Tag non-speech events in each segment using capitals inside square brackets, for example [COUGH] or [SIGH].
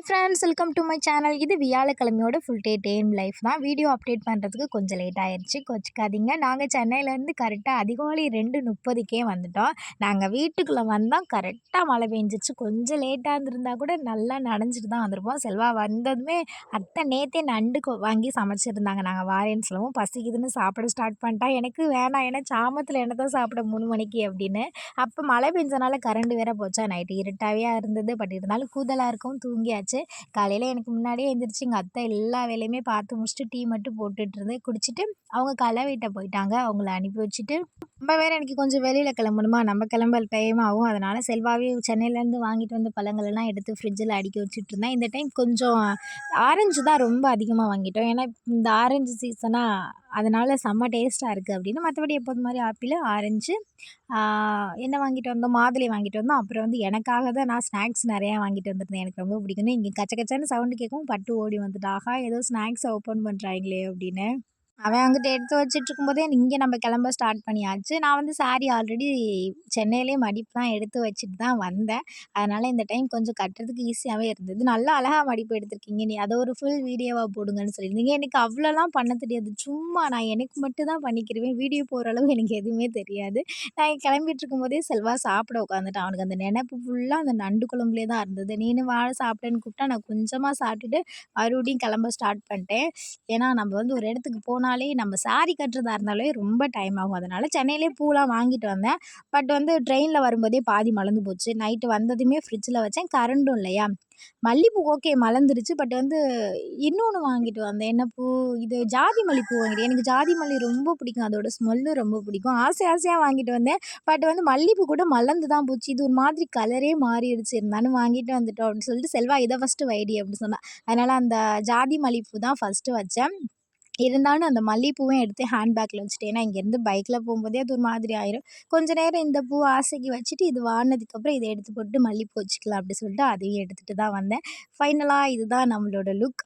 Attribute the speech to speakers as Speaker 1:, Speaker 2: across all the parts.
Speaker 1: Hi friends welcome to my channel இது வியாழக்கிழமையோட full day டேம் லைஃப் தான். வீடியோ அப்டேட் பண்ணுறதுக்கு கொஞ்சம் லேட் ஆயிடுச்சு கொச்சிக்காதீங்க. நாங்கள் சென்னையிலேருந்து கரெக்டாக அதிகாலை ரெண்டு முப்பதுக்கே வந்துட்டோம். நாங்கள் வீட்டுக்குள்ளே வந்தோம் கரெக்டாக மழை பெஞ்சிச்சு. கொஞ்சம் லேட்டாக இருந்திருந்தா கூட நல்லா நனைஞ்சிட்டு தான் வந்திருப்போம். செல்வா வந்ததுமே அத்தை நேற்றே நண்டு கொ- வாங்கி சமைச்சிருந்தாங்க. நாங்கள் வாரேன்னு சொல்லவும் பசிக்குதுன்னு சாப்பிட ஸ்டார்ட் பண்ணிட்டா. எனக்கு வேணாம். ஏன்னா சாமத்தில் என்ன தான் சாப்பிட மூணு மணிக்கு அப்படின்னு. அப்போ மழை பெஞ்சனால கரண்ட் வேற போச்சா? நைட்டு இருட்டாவே இருந்தது. பட் இருந்தாலும் கூதலாக இருக்கும் தூங்கியாச்சு. காலையில் எனக்கு முன்னாடியே எழுந்திரிச்சு எங்கள் அத்தை எல்லா வேலையுமே பார்த்து முடிச்சுட்டு டீ மட்டும் போட்டுட்டு இருந்து குடிச்சிட்டு அவங்க களை வீட்டை போயிட்டாங்க. அவங்கள அனுப்பி வச்சுட்டு நம்ம வேறு எனக்கு கொஞ்சம் வெளியில் கிளம்பணுமா? நம்ம கிளம்புற டைம் ஆகும். அதனால் செல்வாவே சென்னையிலேருந்து வாங்கிட்டு வந்த பழங்களெல்லாம் எடுத்து ஃப்ரிட்ஜில் அடுக்கி வச்சுட்டு இருந்தேன். இந்த டைம் கொஞ்சம் ஆரஞ்சு தான் ரொம்ப அதிகமாக வாங்கிட்டோம். ஏன்னா இந்த ஆரஞ்சு சீசனாக அதனால் செம்ம டேஸ்ட்டாக இருக்குது அப்படின்னு. மற்றபடி எப்போது மாதிரி ஆப்பிள் ஆரஞ்சு என்ன வாங்கிட்டு வந்தோம்? மாதுளை வாங்கிட்டு வந்தோம். அப்புறம் வந்து எனக்காக தான் நான் ஸ்நாக்ஸ் நிறையா வாங்கிட்டு வந்திருந்தேன். எனக்கு ரொம்ப பிடிக்கும் இங்கே கச்ச கச்சன்னு சவுண்டு கேட்கவும் பட்டு ஓடி வந்துட்டு ஆஹா ஏதோ ஸ்நாக்ஸ் ஓப்பன் பண்ணுறாங்களே அப்படின்னு. அவன் அங்கிட்ட எடுத்து வச்சிட்டு இருக்கும்போதே இங்கே நம்ம கிளம்ப ஸ்டார்ட் பண்ணியாச்சு. நான் வந்து சாரி ஆல்ரெடி சென்னையிலே மடிப்பு தான் எடுத்து வச்சுட்டு தான் வந்தேன். அதனால் இந்த டைம் கொஞ்சம் கட்டுறதுக்கு ஈஸியாகவே இருந்தது. நல்லா அழகாக மடிப்பு எடுத்திருக்கீங்க. நீ அதை ஒரு ஃபுல் வீடியோவாக போடுங்கன்னு சொல்லியிருந்தீங்க. எனக்கு அவ்வளோலாம் பண்ண தெரியாது. சும்மா நான் எனக்கு மட்டும் தான் பண்ணிக்கிருவேன். வீடியோ போகிற அளவு எனக்கு எதுவுமே தெரியாது. நான் கிளம்பிட்டு இருக்கும்போதே செல்வா சாப்பிட உட்காந்துட்டான். அவனுக்கு அந்த நினப்பு ஃபுல்லாக அந்த நண்டு குழம்புலே தான் இருந்தது. நீனு வாழை சாப்பிட்டேன்னு கூப்பிட்டா நான் கொஞ்சமாக சாப்பிட்டுட்டு மறுபடியும் கிளம்ப ஸ்டார்ட் பண்ணிட்டேன். ஏன்னா நம்ம வந்து ஒரு இடத்துக்கு போனால் நம்ம சாரி கட்டுறதா இருந்தாலே ரொம்ப டைம் ஆகும். அதனால் சென்னையிலே பூலாம் வாங்கிட்டு வந்தேன். பட் வந்து ட்ரெயினில் வரும்போதே பாதி மலர்ந்து போச்சு. நைட்டு வந்ததுமே ஃப்ரிட்ஜில் வச்சேன். கரண்டும் இல்லையா? மல்லிப்பூ ஓகே மலர்ந்துருச்சு. பட் வந்து இன்னொன்று வாங்கிட்டு வந்தேன். என்ன பூ? இது ஜாதி மல்லிப்பூ வாங்கிட்டேன் எனக்கு ஜாதி மல்லி ரொம்ப பிடிக்கும். அதோட ஸ்மெல்லும் ரொம்ப பிடிக்கும். ஆசை ஆசையாக வாங்கிட்டு வந்தேன். பட் வந்து மல்லிப்பூ கூட மலர்ந்து தான் போச்சு. இது ஒரு மாதிரி கலரே மாறிடுச்சு. இருந்தாலும் வாங்கிட்டு வந்துட்டோம் அப்படின்னு சொல்லிட்டு செல்வா இதை ஃபஸ்ட்டு வைடி அப்படின்னு சொன்னேன் அதனால் அந்த ஜாதி மல்லிப்பூ தான் ஃபஸ்ட்டு வச்சேன். இருந்தாலும் அந்த மல்லிகைப்பூவும் எடுத்து ஹேண்ட்பேக்கில் வச்சுட்டேன் ஏன்னா இங்கேருந்து பைக்கில் போகும்போதே அது ஒரு மாதிரி ஆயிரும். கொஞ்ச நேரம் இந்த பூ ஆசைக்கு வச்சுட்டு இது வாடினதுக்கப்புறம் இதை எடுத்து போட்டு மல்லிப்பூ வச்சுக்கலாம் அப்படி சொல்லிட்டு அதையும் எடுத்துகிட்டு தான் வந்தேன். ஃபைனலாக இதுதான் நம்மளோட லுக்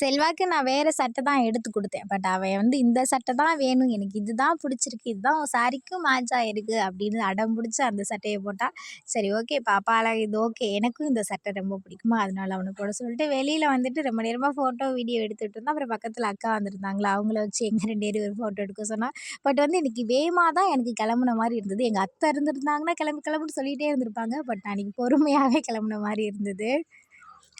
Speaker 1: செல்வாக்கு நான் வேறு சட்டை தான் எடுத்து கொடுத்தேன். பட் அவன் வந்து இந்த சட்டை தான் வேணும். எனக்கு இதுதான் பிடிச்சிருக்கு. இதுதான் உன் சாரிக்கும் மேட்ச் ஆகிருக்கு அப்படின்னு அடம் பிடிச்சி அந்த சட்டையை போட்டால் சரி ஓகே பாப்பால இது ஓகே எனக்கும் இந்த சட்டை ரொம்ப பிடிக்குமா? அதனால அவனை போட சொல்லிட்டு வெளியில் வந்துட்டு ரொம்ப நேரமாக ஃபோட்டோ வீடியோ எடுத்துகிட்டு இருந்தோம் அப்புறம் பக்கத்தில் அக்கா வந்திருந்தாங்களா? அவங்கள வச்சு எங்கள் ரெண்டு பேரும் ஒரு ஃபோட்டோ எடுக்க சொன்னால் பட் வந்து இன்றைக்கி வேகமாக தான் எனக்கு கிளம்புன மாதிரி இருந்தது. எங்கள் அத்தை இருந்திருந்தாங்கன்னா கிளம்பி கிளம்புன்னு சொல்லிகிட்டே இருந்திருப்பாங்க. பட் நான் அன்றைக்கி பொறுமையாகவே கிளம்புன மாதிரி இருந்தது.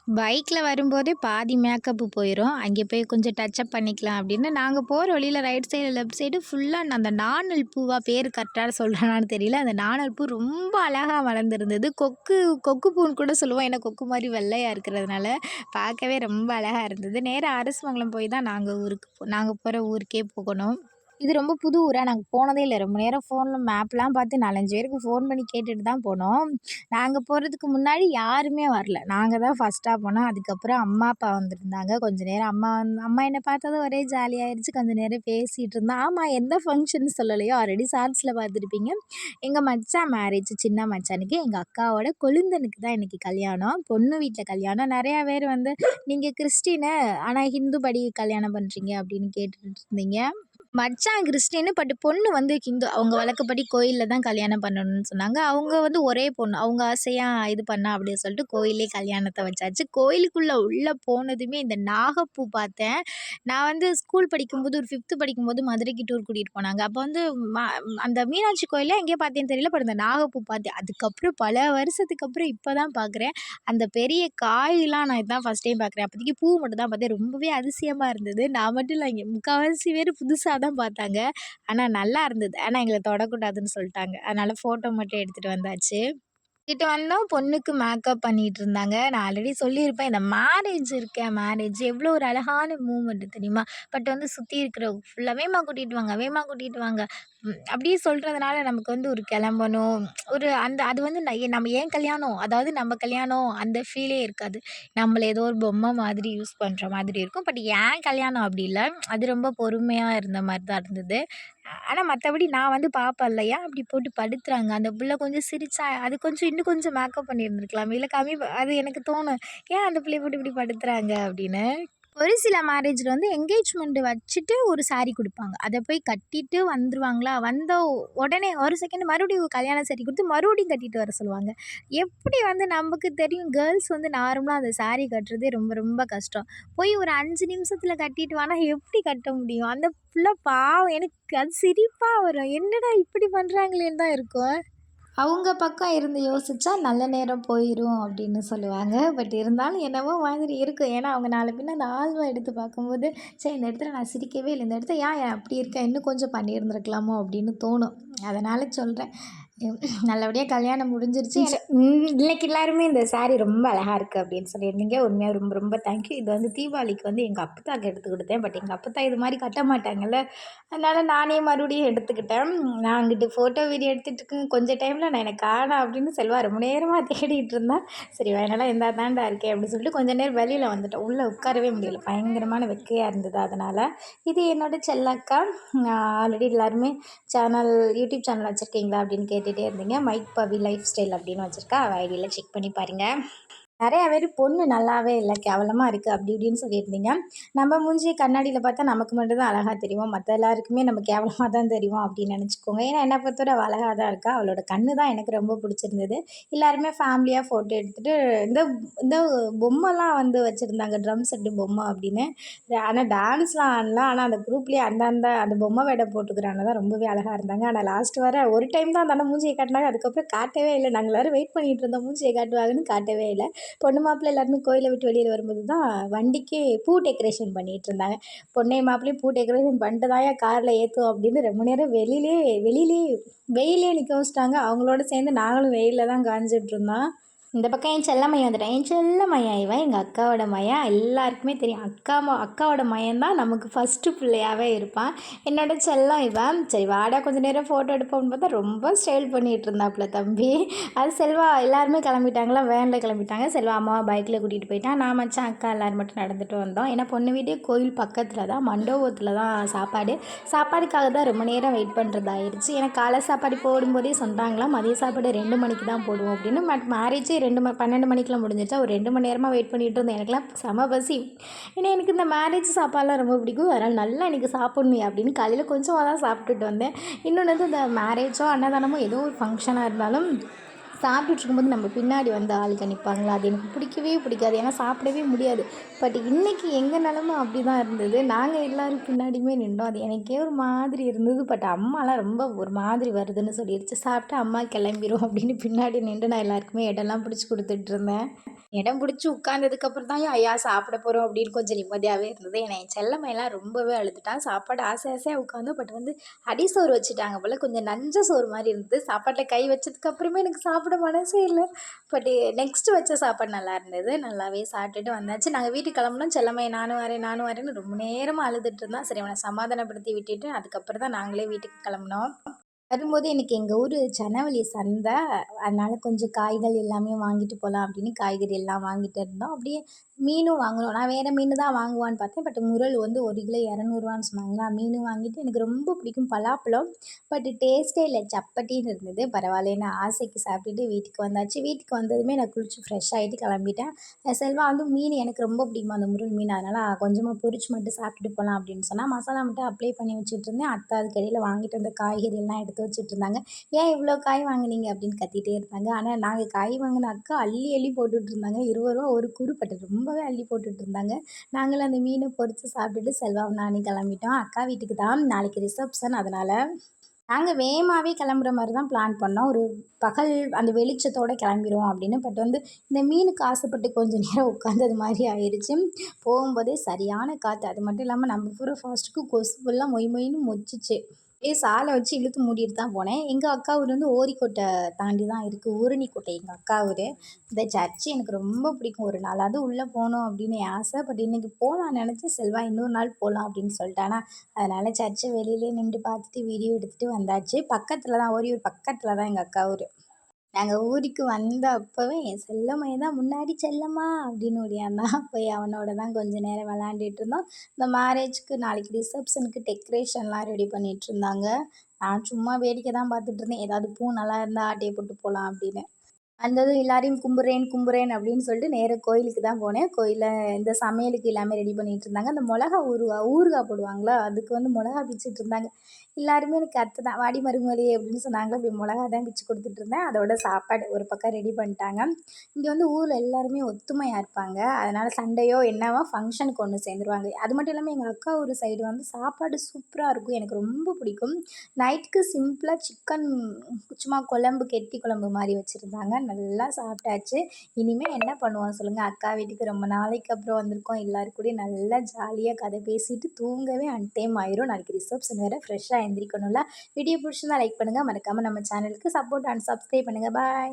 Speaker 1: பைக்கில் வரும்போதே பாதி மேக்கப்பு போயிடும் அங்கே போய் கொஞ்சம் டச்சப் பண்ணிக்கலாம் அப்படின்னு. நாங்கள் போகிற வழியில் ரைட் சைடு லெஃப்ட் சைடு ஃபுல்லாக அந்த நாணல் பூவாக பேர் கரெக்டாக சொல்கிறேனான்னு தெரியல. அந்த நாணல் பூ ரொம்ப அழகாக வளர்ந்துருந்தது. கொக்கு கொக்கு பூன்னு கூட சொல்லுவோம். ஏன்னா கொக்கு மாதிரி வெள்ளையாக இருக்கிறதுனால பார்க்கவே ரொம்ப அழகாக இருந்தது. நேராக அரசமங்கலம் போய் தான் நாங்கள் ஊருக்கு போ நாங்கள் போகிற ஊருக்கே போகணும். இது ரொம்ப புது ஊராக நாங்கள் போனதே இல்லை. ரொம்ப நேரம் ஃபோனில் மேப்லாம் பார்த்து நாலஞ்சு பேருக்கு ஃபோன் பண்ணி கேட்டுட்டு தான் போனோம். நாங்கள் போகிறதுக்கு முன்னாடி யாருமே வரல. நாங்கள் தான் ஃபஸ்ட்டாக போனோம். அதுக்கப்புறம் அம்மா அப்பா வந்துருந்தாங்க. கொஞ்ச நேரம் அம்மா வந் அம்மா என்னை பார்த்ததும் ஒரே ஜாலியாகிடுச்சு கொஞ்ச நேரம் பேசிகிட்டு இருந்தோம். ஆமாம் எந்த ஃபங்க்ஷன் சொல்லலையோ. ஆல்ரெடி சார்ஸில் பார்த்துருப்பீங்க. எங்கள் மச்சான் மேரேஜ் சின்ன மச்சானுக்கு எங்கள் அக்காவோட கொழுந்தனுக்கு தான் இன்றைக்கி கல்யாணம். பொண்ணு வீட்டில் கல்யாணம். நிறையா பேர் வந்து நீங்கள் கிறிஸ்டினு ஆனால் ஹிந்து படி கல்யாணம் பண்ணுறீங்க அப்படின்னு கேட்டுட்டு இருந்தீங்க. மச்சான் கிறிஸ்டின்னு பட் பொண்ணு வந்து ஹிந்து. அவங்க வழக்கப்படி கோயிலில் தான் கல்யாணம் பண்ணணும்னு சொன்னாங்க. அவங்க வந்து ஒரே பொண்ணு. அவங்க ஆசையாக இது பண்ணா அப்படின்னு சொல்லிட்டு கோயிலே கல்யாணத்தை வச்சாச்சு. கோயிலுக்குள்ளே உள்ளே போனதுமே இந்த நாகப்பூ பார்த்தேன். நான் வந்து ஸ்கூல் படிக்கும்போது ஒரு ஃபிஃப்த்து படிக்கும்போது மதுரைக்கு டூர் கூட்டிகிட்டு போனாங்க. அப்போ வந்து ம அந்த மீனாட்சி கோயிலில் எங்கேயோ பார்த்தேன்னு தெரியல பட் அந்த நாகப்பூ பார்த்தேன். அதுக்கப்புறம் பல வருஷத்துக்கு அப்புறம் இப்போ தான் பார்க்குறேன். அந்த பெரிய காயெலாம் நான் இதான் ஃபஸ்ட் டைம் பார்க்குறேன். அப்போதைக்கு பூ மட்டும் தான் பார்த்தேன். ரொம்பவே அதிசயமாக இருந்தது. நான் மட்டும் இல்லை இங்கே முக்கால்வாசி பேர் புதுசாக தான் பார்த்தாங்க. ஆனால் நல்லா இருந்தது. ஆனால் எங்களை தொடக்கூடாதுன்னு சொல்லிட்டாங்க. அதனால் ஃபோட்டோ மட்டும் எடுத்துகிட்டு வந்தாச்சு. கிட்ட வந்தோம். பொண்ணுக்கு மேக்கப் பண்ணிகிட்டு இருந்தாங்க. நான் ஆல்ரெடி சொல்லியிருப்பேன். இந்த மேரேஜ் இருக்கேன் மேரேஜ் எவ்வளோ ஒரு அழகான மூமெண்ட் தெரியுமா? பட் வந்து சுற்றி இருக்கிற ஃபுல்லாக வேமா கூட்டிகிட்டு வாங்க வேமா கூட்டிகிட்டு வாங்க. அப்படியே சொல்கிறதுனால நமக்கு வந்து ஒரு கிளம்பணும். ஒரு அந்த அது வந்து ந- நம்ம ஏன் கல்யாணம்? அதாவது நம்ம கல்யாணம் அந்த ஃபீலே இருக்காது. நம்மள ஏதோ ஒரு பொம்மை மாதிரி யூஸ் பண்ணுற மாதிரி இருக்கும். பட் ஏன் கல்யாணம் அப்படி இல்லை? அது ரொம்ப பொறுமையாக இருந்த மாதிரி தான் இருந்தது. ஆனால் மற்றபடி நான் வந்து பார்ப்பேன் இல்லையா அப்படி போட்டு படுத்துறாங்க? அந்த பிள்ளை கொஞ்சம் சிரிச்சா அது கொஞ்சம் இன்னும் கொஞ்சம் மேக்கப் பண்ணியிருந்துருக்கலாம். இல்லை கம்மி அது எனக்கு தோணும். ஏன் அந்த பிள்ளைய போட்டு இப்படி படுத்துறாங்க? அப்படின்னு. ஒரு சில மேரேஜில் வந்து என்கேஜ்மெண்ட் வச்சுட்டு ஒரு சாரீ கொடுப்பாங்க. அதை போய் கட்டிட்டு வந்துருவாங்களா? வந்த உடனே ஒரு செகண்ட் மறுபடியும் கல்யாண சாரீ கொடுத்து மறுபடியும் கட்டிட்டு வர சொல்லுவாங்க. எப்படி வந்து நமக்கு தெரியும்? கேர்ள்ஸ் வந்து நார்மலாக அந்த சாரீ கட்டுறதே ரொம்ப ரொம்ப கஷ்டம். போய் ஒரு அஞ்சு நிமிஷத்தில் கட்டிட்டு வானால் எப்படி கட்ட முடியும்? அந்த ஃபுல்லாக பாவம் எனக்கு அது சிரிப்பாக வரும். என்னடா இப்படி பண்ணுறாங்களேன்னு தான் இருக்கும். அவங்க பக்கம் இருந்து யோசித்தா நல்ல நேரம் போயிடும் அப்படின்னு சொல்லுவாங்க. பட் இருந்தாலும் என்னவோ மாதிரி இருக்கும். ஏன்னா அவங்க நாலு பின்ன அந்த ஆல்வம் எடுத்து பார்க்கும்போது சரி இந்த இடத்துல நான் சிரிக்கவே இல்லை. இந்த இடத்துல ஏன் அப்படி இருக்கேன் இன்னும் கொஞ்சம் பண்ணியிருந்துருக்கலாமோ? அப்படின்னு தோணும். அதனால் சொல்கிறேன் [LAUGHS] நல்லபடியாக கல்யாணம் முடிஞ்சிருச்சு. இன்னைக்கு எல்லாருமே இந்த சாரீ ரொம்ப அழகாக இருக்குது அப்படின்னு சொல்லியிருந்தீங்க. உண்மையாக ரொம்ப ரொம்ப தேங்க்யூ இது வந்து தீபாவளிக்கு வந்து எங்கள் அப்பத்தாக்கு எடுத்து கொடுத்தேன். பட் எங்கள் அப்பத்தா இது மாதிரி கட்ட மாட்டாங்கல்ல. அதனால் நானே மறுபடியும் எடுத்துக்கிட்டேன். நான் அங்கிட்டு ஃபோட்டோ வீடியோ எடுத்துகிட்டு கொஞ்சம் டைமில் நான் எனக்கு காணா அப்படின்னு செல்வா ரொம்ப நேரமாக தேடிட்டு இருந்தேன் சரி வேணாலும் எந்த தாண்டா இருக்கேன் அப்படின்னு சொல்லிட்டு கொஞ்சம் நேரம் வெளியில் வந்துட்டேன். உள்ளே உட்காரவே முடியல. பயங்கரமான வெக்கையாக இருந்தது அதனால். இது என்னோட செல்லக்கா. ஆல்ரெடி எல்லாருமே சேனல் யூடியூப் சேனல் வச்சுருக்கீங்களா அப்படின்னு கேட்டு கேட்டுகிட்டே இருந்தீங்க. மைக் பவி லைஃப் ஸ்டைல் அப்படின்னு வச்சுருக்கேன் அவள் ஐடியில் செக் பண்ணி பாருங்கள் நிறையா பேர் பொண்ணு நல்லாவே இல்லை கேவலமாக இருக்குது அப்படி இப்படின்னு சொல்லியிருந்தீங்க. நம்ம மூஞ்சி கண்ணாடியில் பார்த்தா நமக்கு மட்டும்தான் அழகாக தெரியும். மற்ற எல்லாருக்குமே நம்ம கேவலமாக தான் தெரியும் அப்படின்னு நினச்சிக்கோங்க. ஏன்னா என்னை பொறுத்தவரை அழகாக தான் இருக்கா. அவளோட கண்ணு தான் எனக்கு ரொம்ப பிடிச்சிருந்தது. எல்லாருமே ஃபேமிலியாக ஃபோட்டோ எடுத்துகிட்டு இந்த இந்த பொம்மைலாம் வந்து வச்சுருந்தாங்க ட்ரம் செட்டு பொம்மை அப்படின்னு. ஆனால் டான்ஸ்லாம் ஆடலாம் ஆனால் அந்த குரூப்லேயே அந்த அந்த அந்த பொம்மை வேடை போட்டுக்கிறாங்க. தான் ரொம்பவே அழகாக இருந்தாங்க. ஆனால் லாஸ்ட் வர ஒரு டைம் தான் அந்த மூஞ்சியை காட்டினாங்க. அதுக்கப்புறம் காட்டவே இல்லை. நாங்கள் எல்லோரும் வெயிட் பண்ணிகிட்டு இருந்தோம். மூஞ்சியை காட்டுவாங்கன்னு காட்டவே இல்லை. பொண்ணு மாப்பிள்ளை எல்லாருமே கோயிலை விட்டு வெளியில் வரும்போது தான் வண்டிக்கு பூ டெக்கரேஷன் பண்ணிகிட்டு இருந்தாங்க. பொண்ணையும் மாப்பிள்ளையும் பூ டெக்கரேஷன் பண்ணிட்டு தான் காரில் ஏற்றும் அப்படின்னு ரொம்ப நேரம் வெளியிலே வெளியிலே வெயிலே நிற்க வச்சிட்டாங்க. அவங்களோட சேர்ந்து நாங்களும் வெயிலில் தான் காஞ்சிட்ருந்தோம் இந்த பக்கம் என் செல்ல மையம் வந்துட்டேன். என் செல்ல மையம் இவன்? எங்கள் அக்காவோட மையம் எல்லாருக்குமே தெரியும். அக்கா அக்காவோட மையம் தான் நமக்கு ஃபஸ்ட்டு பிள்ளையாகவே இருப்பான். என்னோட செல்லம் இவன். சரி வாடா கொஞ்சம் நேரம் ஃபோட்டோ எடுப்போம்னு பார்த்தா ரொம்ப ஸ்டைல் பண்ணிகிட்டு இருந்தாப்புல தம்பி. அது செல்வா எல்லாருமே கிளம்பிட்டாங்களா? வேனில் கிளம்பிட்டாங்க. செல்வா அம்மாவை பைக்கில் கூட்டிகிட்டு போயிட்டான். நான் மச்சான் அக்கா எல்லோரும் மட்டும் நடந்துட்டு வந்தோம். ஏன்னா பொண்ணு வீட்டே கோயில் பக்கத்தில் தான். மண்டபத்தில் தான் சாப்பாடு. சாப்பாடுக்காக தான் ரொம்ப நேரம் வெயிட் பண்ணுறதாயிருச்சு ஏன்னா காலை சாப்பாடு போடும்போதே சொன்னாங்களாம் மதிய சாப்பாடு ரெண்டு மணிக்கு தான் போடுவோம் அப்படின்னு. பட் மேரேஜே ரெண்டு ம பன்னெண்டு மணிக்கெலாம் முடிஞ்சிருச்சா? ஒரு ரெண்டு மணி நேரமாக வெயிட் பண்ணிகிட்டு இருந்தேன். எனக்குலாம் செம பசி. ஏன்னா எனக்கு இந்த மேரேஜ் சாப்பாடெலாம் ரொம்ப பிடிக்கும். அதனால் நல்லா எனக்கு சாப்பிட்ணும் அப்படின்னு காலையில் கொஞ்சமாக தான் சாப்பிட்டுட்டு வந்தேன். இன்னொன்று வந்து இந்த மேரேஜோ அன்னதானமோ ஏதோ ஒரு ஃபங்க்ஷனாக இருந்தாலும் சாப்பிட்டுட்டு இருக்கும்போது நம்ம பின்னாடி வந்து ஆளுங்க நிற்பாங்களா அது எனக்கு பிடிக்கவே பிடிக்காது. ஏன்னா சாப்பிடவே முடியாது. பட் இன்றைக்கி எங்கள் நிலமை அப்படி தான் இருந்தது. நாங்கள் எல்லோரும் பின்னாடியுமே நின்றோம். அது எனக்கே ஒரு மாதிரி இருந்தது. பட் அம்மாலாம் ரொம்ப ஒரு மாதிரி வருதுன்னு சொல்லிடுச்சு சாப்பிட்டு அம்மா கிளம்பிடும் அப்படின்னு பின்னாடி நின்று நான் எல்லாருக்குமே இடம்லாம் பிடிச்சி கொடுத்துட்ருந்தேன் இடம் பிடிச்சி உட்காந்ததுக்கப்புறம் தான் ஐயா சாப்பிட போகிறோம் அப்படின்னு கொஞ்சம் நிம்மதியாகவே இருந்தது. ஏன்னா என் ரொம்பவே அழுதுட்டான். சாப்பாடு ஆசை ஆசையாக உட்காந்து பட் வந்து அடி சோறு வச்சுட்டாங்க போல். கொஞ்சம் நஞ்ச சோறு மாதிரி இருந்தது. சாப்பாட்டில் கை வச்சதுக்கப்புறமே எனக்கு சாப்பிட மனசே இல்லை. பட் நெக்ஸ்ட்டு வச்ச சாப்பாடு நல்லா இருந்தது. நல்லாவே சாப்பிட்டுட்டு வந்தாச்சு. நாங்கள் வீட்டுக்கு கிளம்புனோம். செல்லம்மையை நானும் வரேன் நானும் வரேன்னு ரொம்ப நேரமாக அழுதுட்டு இருந்தான். சரி அவனை சமாதானப்படுத்தி விட்டுட்டு அதுக்கப்புறம் தான் நாங்களே வீட்டுக்கு கிளம்புனோம். வரும்போது எனக்கு எங்கள் ஊர் ஜனவழி சந்தை. அதனால் கொஞ்சம் காய்கள் எல்லாமே வாங்கிட்டு போகலாம் அப்படின்னு காய்கறி எல்லாம் வாங்கிட்டு இருந்தோம். அப்படியே மீனும் வாங்கணும். நான் வேறு மீன் தான் வாங்குவான்னு பார்த்தேன். பட் முரல் வந்து ஒரு கிலோ இரநூறுவான்னு சொன்னாங்களா? மீன் வாங்கிட்டு எனக்கு ரொம்ப பிடிக்கும். பலாப்பழம் பட் டேஸ்ட்டே இல்லை. சப்பட்டின்னு இருந்தது. பரவாயில்ல. ஆசைக்கு சாப்பிட்டுட்டு வீட்டுக்கு வந்தாச்சு. வீட்டுக்கு வந்ததுமே நான் குளிச்சு ஃப்ரெஷ் ஆகிட்டு கிளம்பிட்டேன். செல்வா வந்து மீன் எனக்கு ரொம்ப பிடிக்கும். அந்த முரல் மீன். அதனால் கொஞ்சமாக பொரிச்சு மட்டும் சாப்பிட்டுட்டு போகலாம் அப்படின்னு சொன்னால் மசாலா மட்டும் அப்ளை பண்ணி வச்சுட்டு இருந்தேன் அத்தை அதுக்கடியில் வாங்கிட்டு வந்த காய்கறி எல்லாம் எடுத்து வச்சுட்டு இருந்தாங்க ஏன் இவ்வளோ காய் வாங்கினீங்க? அப்படின்னு கத்திகிட்டே இருந்தாங்க. ஆனால் நாங்கள் காய் வாங்கின அக்கா அள்ளி அள்ளி போட்டுட்டு இருந்தாங்க. இருபது ரூபா ஒரு குருப்பட்டு ரொம்பவே அள்ளி போட்டுட்டு இருந்தாங்க. நாங்களும் அந்த மீனை பொறித்து சாப்பிட்டுட்டு செல்வா நானே கிளம்பிட்டோம். அக்கா வீட்டுக்கு தான் நாளைக்கு ரிசப்ஷன் அதனால் நாங்கள் வேகமாகவே கிளம்புற மாதிரி தான் பிளான் பண்ணோம். ஒரு பகல் அந்த வெளிச்சத்தோடு கிளம்பிடுவோம் அப்படின்னு. பட் வந்து இந்த மீனுக்கு ஆசைப்பட்டு கொஞ்சம் நேரம் உட்காந்தது மாதிரி ஆயிடுச்சு. போகும்போதே சரியான காற்று அது மட்டும் இல்லாமல் நம்ம பூரா ஃபாஸ்ட்டுக்கு கொசு ஃபுல்லாக மொய் மொயின்னு மொச்சிச்சு. சாலை வச்சு இழுத்து மூடிட்டு தான் போனேன். எங்கள் அக்கா ஊர் வந்து ஓரிக்கோட்டை தாண்டி தான் இருக்குது ஊரணிக்கோட்டை எங்கள் அக்கா ஊர். இந்த சர்ச்சு எனக்கு ரொம்ப பிடிக்கும். ஒரு நாள் அது உள்ளே போகணும் அப்படின்னு ஆசை. பட் இன்றைக்கி போகலாம் நினச்சி செல்வா இன்னொரு நாள் போகலாம் அப்படின்னு சொல்லிட்டானா அதனால் சர்ச்சை வெளியிலே நின்று பார்த்துட்டு வீடியோ எடுத்துகிட்டு வந்தாச்சு. பக்கத்தில் தான் ஓரியூர் பக்கத்தில் தான் எங்கள் அக்கா ஊர். நாங்கள் ஊருக்கு வந்த அப்போவே என் செல்லம்மையை தான் முன்னாடி செல்லம்மா அப்படின்னு ஓடியாந்தான் போய் அவனோட தான் கொஞ்சம் நேரம் விளாண்டுட்டு இருந்தோம். இந்த மேரேஜ்க்கு நாளைக்கு ரிசப்ஷனுக்கு டெக்கரேஷன்லாம் ரெடி பண்ணிகிட்டு இருந்தாங்க. நான் சும்மா வேடிக்கை தான் பார்த்துட்டு இருந்தேன். ஏதாவது பூ நல்லா இருந்தால் ஆட்டையை போட்டு போகலாம் அப்படின்னு. வந்ததும் எல்லாரையும் கும்புறேன் கும்புறேன் அப்படின்னு சொல்லிட்டு நேராக கோயிலுக்கு தான் போனேன். கோயிலில் இந்த சமையலுக்கு எல்லாமே ரெடி பண்ணிகிட்டு இருந்தாங்க. அந்த மிளகா ஊருகா ஊறுகாய் போடுவாங்களா அதுக்கு வந்து மிளகா பிச்சுட்டு இருந்தாங்க. எல்லாருமே எனக்கு அத்தை தான் வாடி மருமகளே அப்படின்னு சொன்னாங்க. அப்படி மிளகா தான் பிச்சு கொடுத்துட்டு இருந்தேன் அதோட சாப்பாடு ஒரு பக்கம் ரெடி பண்ணிட்டாங்க. இங்கே வந்து ஊரில் எல்லாருமே ஒத்துமையாக இருப்பாங்க. அதனால் சண்டையோ என்னவோ ஃபங்க்ஷனுக்கு ஒன்று சேர்ந்துருவாங்க. அது மட்டும் இல்லாமல் எங்கள் அக்கா ஒரு சைடு வந்து சாப்பாடு சூப்பராக இருக்கும். எனக்கு ரொம்ப பிடிக்கும். நைட்டுக்கு சிம்பிளாக சிக்கன் சும்மா குழம்பு கெட்டி குழம்பு மாதிரி வச்சுருந்தாங்க. நல்லா சாப்பிட்டாச்சு. இனிமேல் என்ன பண்ணுவோம் சொல்லுங்கள் அக்கா வீட்டுக்கு ரொம்ப நாளைக்கு அப்புறம் வந்திருக்கோம். எல்லாருக்கூடயும் நல்லா ஜாலியாக கதை பேசிட்டு தூங்கவே அன் டைம் ஆயிரும். நாளைக்கு ரிசப்ஷன் வேறு ஃப்ரெஷ்ஷாக எழுந்திரிக்கணும்ல வீடியோ பிடிச்சிருந்தா லைக் பண்ணுங்கள் மறக்காமல் நம்ம சேனலுக்கு சப்போர்ட் அண்ட் சப்ஸ்கிரைப் பண்ணுங்கள் பாய்